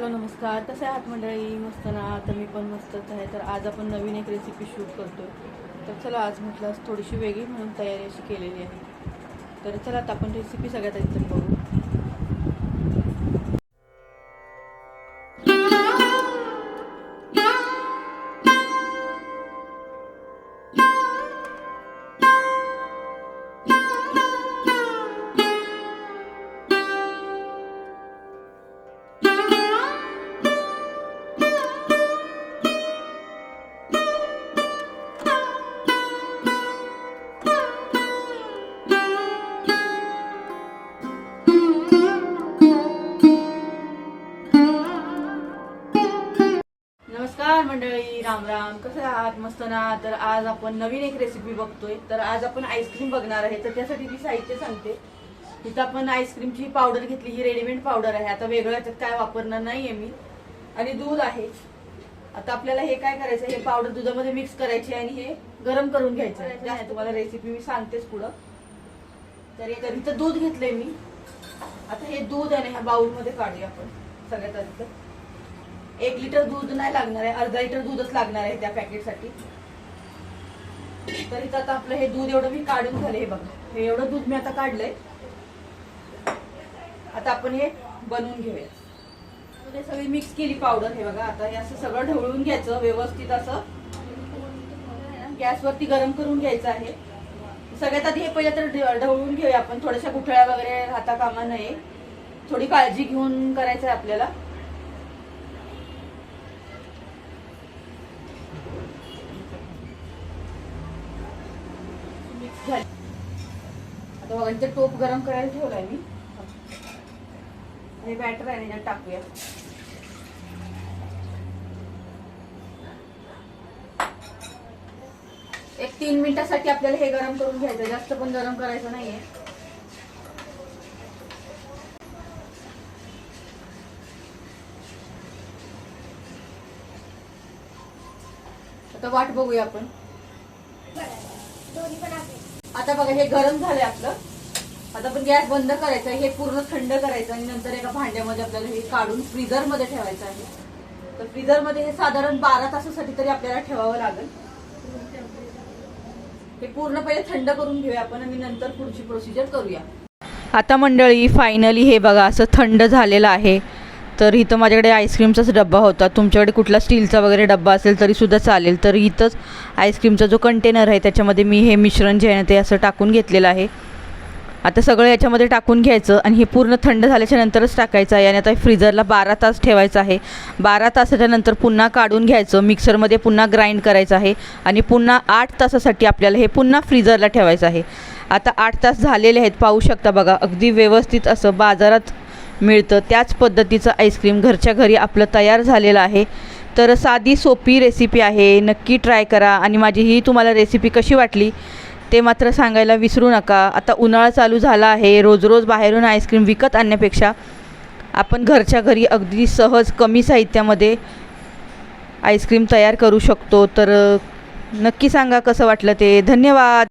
Hello नमस्कार. कसे आहात मंडळी? मस्त ना? तर मी पण मस्तच आहे. तर आज आपण नवीन एक रेसिपी शूट करतो तर चला आज म्हटलं आज थोडीशी वेगळी म्हणून तयारी अशी केलेली आहे. तर चला आता आपण रेसिपी सगळ्यात आधी बघू. नमस्कार मंडळी राम राम. कसं आहात? मस्त ना? तर आज आपण नवीन एक रेसिपी बघतोय. तर आज आपण आईस्क्रीम बघणार आहे. तर त्यासाठी मी साहित्य सांगते. इथं आपण आईस्क्रीमची पावडर घेतली. ही रेडीमेड पावडर आहे. आता वेगळं याच्यात काय वापरणार नाहीये मी. आणि दूध आहे. आता आपल्याला हे काय करायचं हे पावडर दुधामध्ये मिक्स करायची आणि हे गरम करून घ्यायचं आहे. तुम्हाला रेसिपी मी सांगतेच पुढं. तर हे- तर इथं दूध घेतलंय मी. आता हे दूध आहे ना ह्या बाउलमध्ये काढूया आपण. सगळ्यात आधी तर. एक लिटर दूध नाही लागणार आहे अर्धा लिटर दूधच लागणार आहे त्या पॅकेटसाठी. तर इथं आता आपलं हे दूध एवढं मी काढून झाले हे बघा. हे एवढं दूध मी आता काढलंय. आता आपण हे बनवून घेऊया. हे सगळी मिक्स केली पावडर हे बघा. आता हे असं सगळं ढवळून घ्यायचं व्यवस्थित असं. गॅसवरती गरम करून घ्यायचं आहे. सगळ्यात आधी हे पहिलं तर ढवळून घेऊया आपण. थोड्याशा गुठळ्या वगैरे राहता कामा नये. थोडी काळजी घेऊन करायचं आहे आपल्याला. झाली. आता बघा इथे टोप गरम करायला ठेवलाय मी. हे बॅटर आहे ना, टाकूया. एक तीन मिनिटासाठी आपल्याला हे गरम करून घ्यायचं जास्त पण गरम करायचं नाहीये. आता वाट बघूया आपण. आता बघा हे गरम झालंय आपलं. आता आपण गॅस बंद करायचा हे पूर्ण थंड करायचं आणि नंतर एका भांड्यामध्ये आपल्याला हे काढून फ्रीझरमध्ये ठेवायचं आहे. तर फ्रीझरमध्ये हे साधारण बारा तासासाठी तरी आपल्याला ठेवावं लागेल. हे पूर्ण पहिले थंड करून घेऊया आपण आणि नंतर पुढची प्रोसिजर करूया. आता मंडळी फायनली हे बघा असं थंड झालेलं आहे. तर इथं माझ्याकडे आईस्क्रीमचाच डब्बा होता. तुमच्याकडे कुठला स्टीलचा वगैरे डब्बा असेल तरीसुद्धा चालेल. तर इथंच आईस्क्रीमचा जो कंटेनर आहे त्याच्यामध्ये मी हे मिश्रण जे आहे ना ते असं टाकून घेतलेलं आहे. आता सगळं याच्यामध्ये टाकून घ्यायचं आणि हे पूर्ण थंड झाल्याच्या नंतरच टाकायचं आहे. आणि आता फ्रीजरला बारा तास ठेवायचं आहे. बारा तासाच्या नंतर पुन्हा काढून घ्यायचं. मिक्सरमध्ये पुन्हा ग्राइंड करायचं आहे. आणि पुन्हा आठ तासासाठी आपल्याला हे पुन्हा फ्रीजरला ठेवायचं आहे. आता आठ तास झालेले आहेत. पाहू शकता बघा अगदी व्यवस्थित असं बाजारात मिळतं. त्याच पद्धतीचं आईस्क्रीम घरच्या घरी आपलं तयार झालेलं आहे. तर साधी सोपी रेसिपी आहे. नक्की ट्राय करा. आणि माझी ही तुम्हाला रेसिपी कशी वाटली ते मात्र सांगायला विसरू नका. आता उन्हाळा चालू झाला आहे. रोज रोज बाहेरून आईस्क्रीम विकत आणण्यापेक्षा आपण घरच्या घरी अगदी सहज कमी साहित्यामध्ये आईस्क्रीम तयार करू शकतो. तर नक्की सांगा कसं वाटलं ते. धन्यवाद!